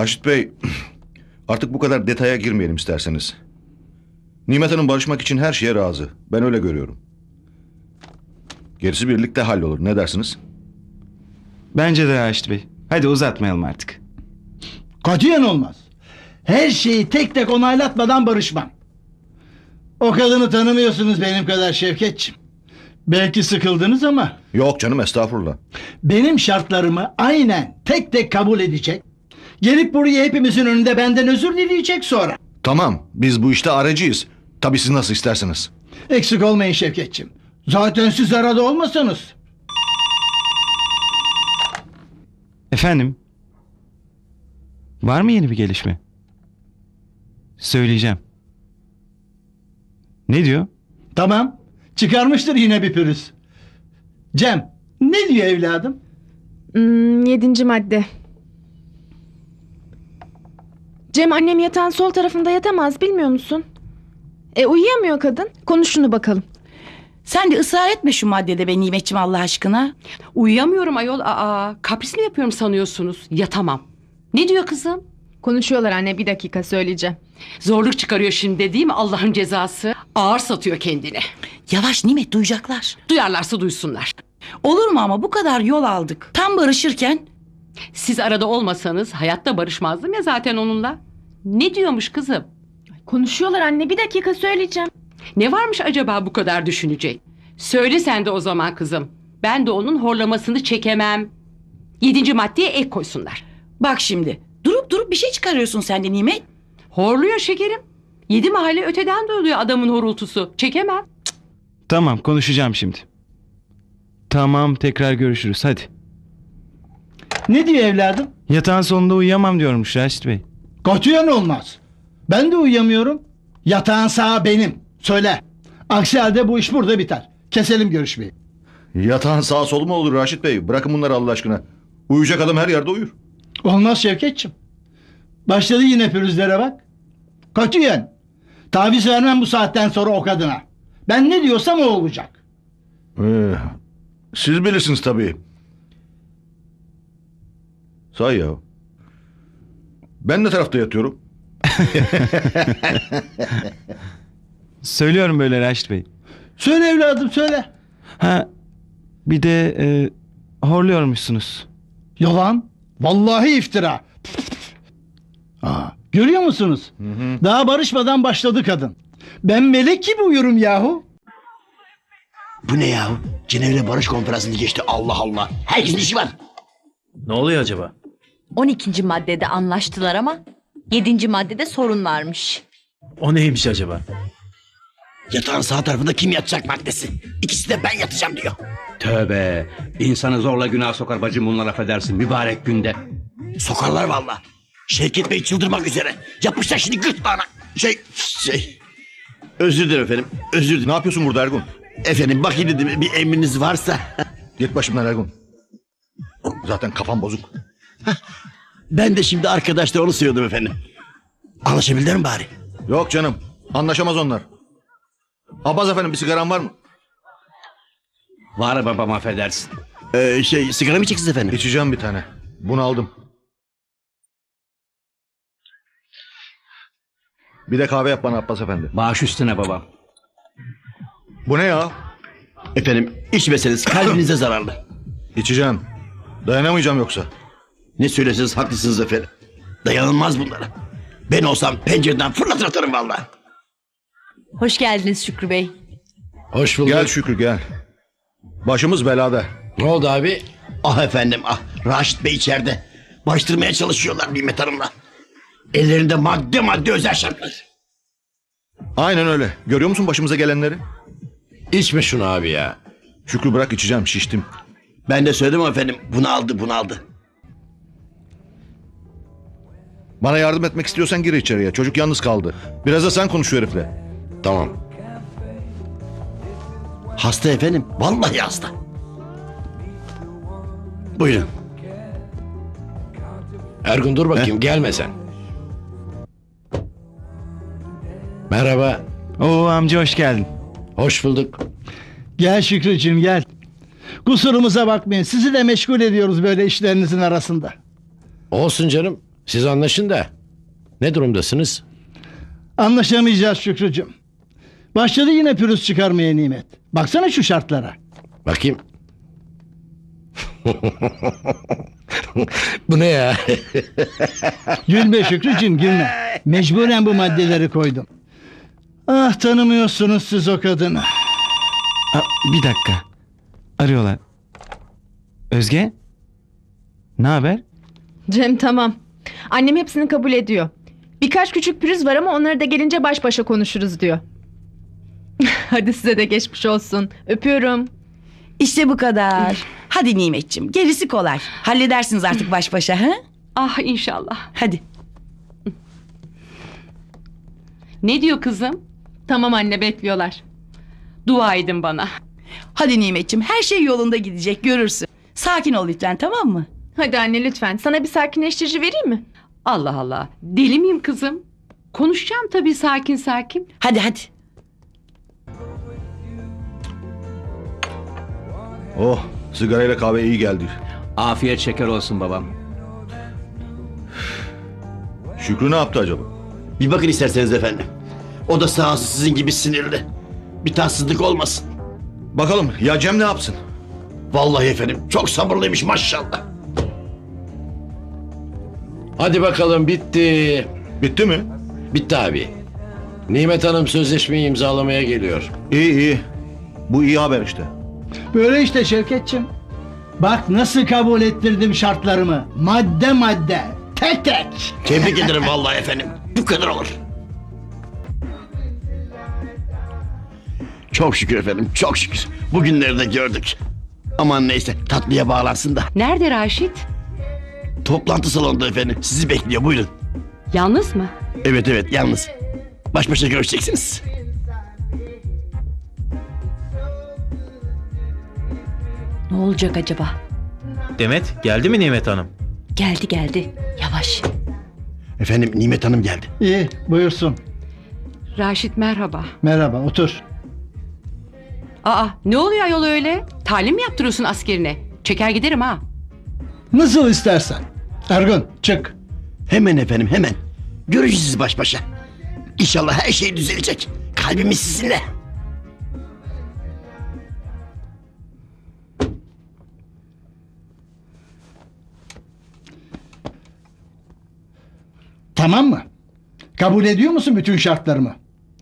Raşit Bey, artık bu kadar detaya girmeyelim isterseniz. Nimet Hanım barışmak için her şeye razı. Ben öyle görüyorum. Gerisi birlikte hallolur. Ne dersiniz? Bence de Raşit Bey. Hadi uzatmayalım artık. Katiyen olmaz. Her şeyi tek tek onaylatmadan barışmam. O kadını tanımıyorsunuz benim kadar Şevketçim. Belki sıkıldınız ama Yok canım estağfurullah. benim şartlarımı aynen tek tek kabul edecek. Gelip buraya hepimizin önünde benden özür dileyecek sonra. Tamam biz bu işte aracıyız. Tabii siz nasıl isterseniz. Eksik olmayın Şevketçim. Zaten siz arada olmasanız. Efendim? Var mı yeni bir gelişme? Söyleyeceğim. Ne diyor? Tamam. Çıkarmıştır yine bir pürüz. Cem ne diyor evladım? Hmm, yedinci madde. Cem annem yatağın sol tarafında yatamaz bilmiyor musun? E uyuyamıyor kadın. Konuş şunu bakalım. Sen de ısrar etme şu maddede be Nimetçim Allah aşkına. Uyuyamıyorum ayol. Aa, kapris mi yapıyorum sanıyorsunuz? Yatamam. Ne diyor kızım? Konuşuyorlar anne bir dakika söyleyeceğim. Zorluk çıkarıyor şimdi değil mi Allah'ın cezası? Ağır satıyor kendini. Yavaş Nimet duyacaklar. Duyarlarsa duysunlar. Olur mu ama bu kadar yol aldık. Tam barışırken Siz arada olmasanız hayatta barışmazdım ya zaten onunla. Ne diyormuş kızım? Konuşuyorlar anne bir dakika söyleyeceğim. Ne varmış acaba bu kadar düşünecek? Söyle sen de o zaman kızım. Ben de onun horlamasını çekemem. Yedinci maddeye ek koysunlar. bak şimdi durup durup bir şey çıkarıyorsun sen de Nimet. Horluyor şekerim. Yedi mahalle öteden duyuluyor adamın horultusu. Çekemem. Tamam konuşacağım şimdi. Tamam tekrar görüşürüz hadi. Ne diyor evladım? Yatağın sonunda uyuyamam diyormuş Raşit Bey. Katiyen olmaz. Ben de uyuyamıyorum. Yatağın sağı benim. Söyle. Aksi halde bu iş burada biter. Keselim görüşmeyi. Yatağın sağ solu mu olur Raşit Bey? Bırakın bunları Allah aşkına. Uyuyacak adam her yerde uyur. Olmaz Şevketçim. Başladı yine pürüzlere bak. Katiyen. Taviz vermem bu saatten sonra o kadına. Ben ne diyorsam o olacak. Ee, siz bilirsiniz tabii. Say ya. Ben ne tarafta yatıyorum? Söylüyorum böyle Raşit Bey. Söyle evladım söyle. Ha bir de e, horluyormuşsunuz. Yalan. Vallahi iftira. Aa, görüyor musunuz? Daha barışmadan başladı kadın. Ben melek gibi uyurum yahu. Bu ne ya? Cenevre Barış Konferansı'nı geçti Allah Allah. Herkesin işi var. Ne oluyor acaba? 12. maddede anlaştılar ama 7. maddede sorun varmış. O neymiş acaba? Yatağın sağ tarafında kim yatacak maddesi. İkisi de ben yatacağım diyor. Tövbe. İnsanı zorla günah sokar bacım bunlar affedersin mübarek günde. Sokarlar valla. Şevket Bey çıldırmak üzere. Yapmışlar şimdi gırtlağına. Şey, şey. Özür dilerim efendim. Özür dilerim. Ne yapıyorsun burada Ergun? Efendim bakayım dedim bir emriniz varsa. Git başımdan Ergun. Zaten kafam bozuk. Ben de şimdi arkadaşlar onu söylüyordum efendim. Anlaşabildiler mi bari? Yok canım. Anlaşamaz onlar. Abbas efendim bir sigaran var mı? Var babam affedersin. Ee, şey sigara mı içeceksiniz efendim? İçeceğim bir tane. Bunu aldım. Bir de kahve yap bana Abbas efendi. Bağış üstüne babam. Bu ne ya? Efendim içmeseniz kalbinize zararlı. İçeceğim. Dayanamayacağım yoksa. Ne söyleseniz haklısınız efendim. Dayanılmaz bunlara. Ben olsam pencereden fırlatır atarım valla. Hoş geldiniz Şükrü Bey. Hoş bulduk. Gel Şükrü gel. Başımız belada. Ne oldu abi? Ah efendim ah. Raşit Bey içeride. Barıştırmaya çalışıyorlar Nimet Hanım'la. Ellerinde madde madde özel şartlar. Aynen öyle. Görüyor musun başımıza gelenleri? İçme şunu abi ya. Şükrü bırak içeceğim şiştim. Ben de söyledim efendim. Bunu aldı bunu aldı. Bana yardım etmek istiyorsan gir içeriye. Çocuk yalnız kaldı. Biraz da sen konuş şu herifle. Tamam. Hasta efendim. Vallahi hasta. Buyurun. Ergun dur bakayım gelme sen. Merhaba. Oo amca hoş geldin. Hoş bulduk. Gel Şükrücüğüm gel. Kusurumuza bakmayın. Sizi de meşgul ediyoruz böyle işlerinizin arasında. Olsun canım. Siz anlaşın da. Ne durumdasınız? Anlaşamayacağız Şükrücüm. Başladı yine pürüz çıkarmaya nimet. Baksana şu şartlara. Bakayım. Bu ne ya? Gülme Şükrücüm gülme. Mecburen bu maddeleri koydum. Ah tanımıyorsunuz siz o kadını. Aa, bir dakika. Arıyorlar. Özge? Ne haber? Cem tamam. Annem hepsini kabul ediyor. Birkaç küçük pürüz var ama onları da gelince baş başa konuşuruz diyor. Hadi size de geçmiş olsun. Öpüyorum. İşte bu kadar. Hadi Nimetçim gerisi kolay. Halledersiniz artık baş başa. Ha? Ah inşallah. Hadi. Ne diyor kızım? Tamam anne bekliyorlar. Dua edin bana. Hadi Nimetçim her şey yolunda gidecek görürsün. Sakin ol lütfen tamam mı? Hadi anne lütfen. Sana bir sakinleştirici vereyim mi? Allah Allah. Deli miyim kızım? Konuşacağım tabii sakin sakin. Hadi hadi. Oh sigarayla kahve iyi geldi. Afiyet şeker olsun babam. Şükrü ne yaptı acaba? Bir bakın isterseniz efendim. O da sahası sizin gibi sinirli. Bir tatsızlık olmasın. Bakalım ya Cem ne yapsın? Vallahi efendim çok sabırlıymış maşallah. Hadi bakalım bitti. Bitti mi? Bitti abi. Nimet Hanım sözleşmeyi imzalamaya geliyor. İyi iyi. Bu iyi haber işte. Böyle işte Şevketçim. Bak nasıl kabul ettirdim şartlarımı. Madde madde. Tek tek. Tebrik ederim vallahi efendim. Bu kadar olur. Çok şükür efendim çok şükür. Bugünleri de gördük. Aman neyse tatlıya bağlansın da. Nerede Raşit? Toplantı salonunda efendim. Sizi bekliyor buyurun. Yalnız mı? Evet evet yalnız. Baş başa görüşeceksiniz. Ne olacak acaba? Demet geldi mi Nimet Hanım? Geldi geldi. Yavaş. Efendim Nimet Hanım geldi. İyi buyursun. Raşit merhaba. Merhaba otur. Aa ne oluyor yol öyle? Talim mi yaptırıyorsun askerine? Çeker giderim ha. Nasıl istersen. Ergun çık. Hemen efendim hemen. Görüşürüz baş başa. İnşallah her şey düzelecek. Kalbimiz sizinle. Tamam mı? Kabul ediyor musun bütün şartlarımı?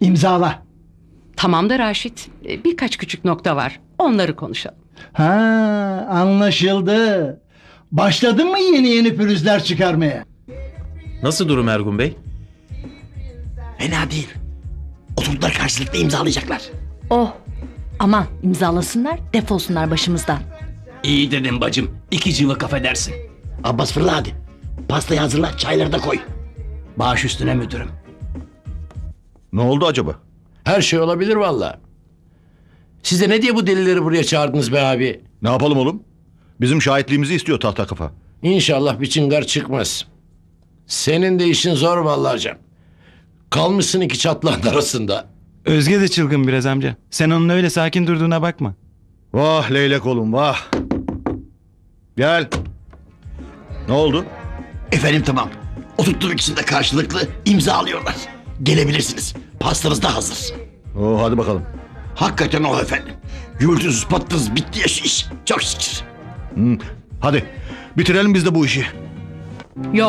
İmzala. Tamam da Raşit. e, Birkaç küçük nokta var. Onları konuşalım. Ha anlaşıldı. Başladın mı yeni yeni pürüzler çıkarmaya? Nasıl durum Ergun Bey? Fena değil. Oturdular karşılıklı imzalayacaklar. Oh. Aman imzalasınlar defolsunlar başımızdan. İyi dedim bacım. İki cıvık affedersin. Abbas fırla hadi. Pastayı hazırla çayları da koy. Baş üstüne müdürüm. Ne oldu acaba? Her şey olabilir valla. Siz de ne diye bu delileri buraya çağırdınız be abi? Ne yapalım oğlum? Bizim şahitliğimizi istiyor tahta kafa. İnşallah bir çıngar çıkmaz. Senin de işin zor vallahi Cem. Kalmışsın iki çatlağın arasında. Özge de çılgın biraz amca. Sen onun öyle sakin durduğuna bakma. Vah leylek oğlum vah. Gel. Ne oldu? Efendim tamam. Oturttuğum ikisini de karşılıklı imzalıyorlar. Gelebilirsiniz. Pastanız da hazır. Oo, hadi bakalım. Hakikaten o efendim. Gürültüsüz pattınız bitti ya şu iş. Çok şükür. Hadi bitirelim biz de bu işi. Yo.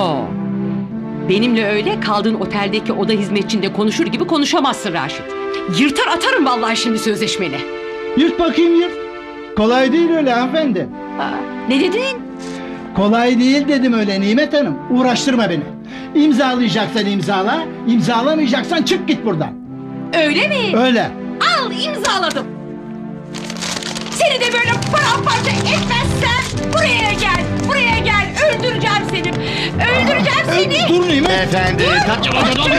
Benimle öyle kaldığın oteldeki oda hizmetçinde konuşur gibi konuşamazsın Raşit. Yırtar atarım vallahi şimdi sözleşmeni. Yırt bakayım yırt. Kolay değil öyle hanımefendi. Ne dedin? Kolay değil dedim öyle Nimet Hanım. Uğraştırma beni. İmzalayacaksan imzala, imzalamayacaksan çık git buradan. Öyle mi? Öyle. Al imzaladım. Seni de böyle paramparça etmezsem buraya gel. Buraya gel. Öldüreceğim seni. Öldüreceğim seni. Dur Nimet. Efendim.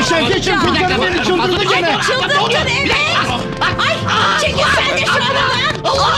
Şevketciğim kurtarın beni çıldırdı gene. Çıldırdın evet. Ay çekil sen de şuradan. Allah